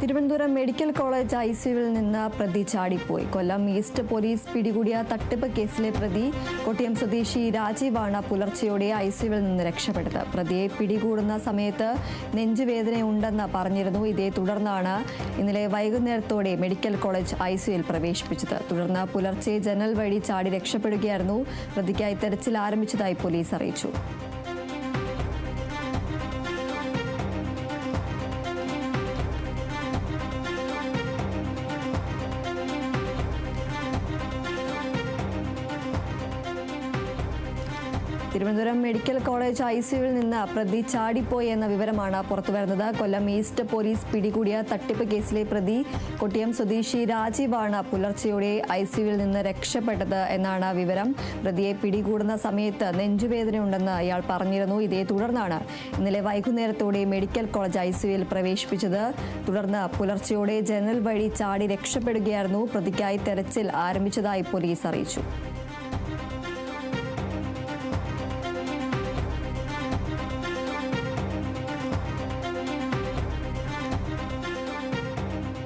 Thiruvananthapuram medical college I സിയുവിൽ നിന്ന് പ്രതി ചാടിപ്പോയി. കൊല്ലം ഈസ്റ്റ് പോലീസ് പിടികൂടിയ തട്ടിപ്പ് കേസിലെ പ്രതി കൊട്ടിയം സ്വദേശി രാജീവാണ് പുലർച്ചെയോടെ ഐ സിയുവിൽ നിന്ന് രക്ഷപ്പെട്ടത്. പ്രതിയെ പിടികൂടുന്ന സമയത്ത് നെഞ്ചുവേദനയുണ്ടെന്ന് പറഞ്ഞിരുന്നു. ഇതേ തുടർന്നാണ് ഇന്നലെ വൈകുന്നേരത്തോടെ മെഡിക്കൽ കോളേജ് ഐ സിയുവിൽ പ്രവേശിപ്പിച്ചത്. തുടർന്ന് പുലർച്ചെ ജനൽ വഴി ചാടി രക്ഷപ്പെടുകയായിരുന്നു. പ്രതിക്കായി തെരച്ചിൽ ആരംഭിച്ചതായി പോലീസ് അറിയിച്ചു. തിരുവനന്തപുരം മെഡിക്കൽ കോളേജ് ഐ സിയുവിൽ നിന്ന് പ്രതി ചാടിപ്പോയി എന്ന വിവരമാണ് പുറത്തുവരുന്നത് കൊല്ലം ഈസ്റ്റ് പോലീസ് പിടികൂടിയ തട്ടിപ്പ് കേസിലെ പ്രതി കൊട്ടിയം സ്വദേശി രാജീവാണ് പുലർച്ചെയോടെ ഐ സിയുവിൽ നിന്ന് രക്ഷപ്പെട്ടത് എന്നാണ് വിവരം. പ്രതിയെ പിടികൂടുന്ന സമയത്ത് നെഞ്ചുവേദനയുണ്ടെന്ന് അയാൾ പറഞ്ഞിരുന്നു. ഇതേ തുടർന്നാണ് ഇന്നലെ വൈകുന്നേരത്തോടെ മെഡിക്കൽ കോളേജ് ഐ സിയുവിൽ പ്രവേശിപ്പിച്ചത്. തുടർന്ന് പുലർച്ചെയോടെ ജനൽ വഴി ചാടി രക്ഷപ്പെടുകയായിരുന്നു. പ്രതിക്കായി തെരച്ചിൽ ആരംഭിച്ചതായി പോലീസ് അറിയിച്ചു.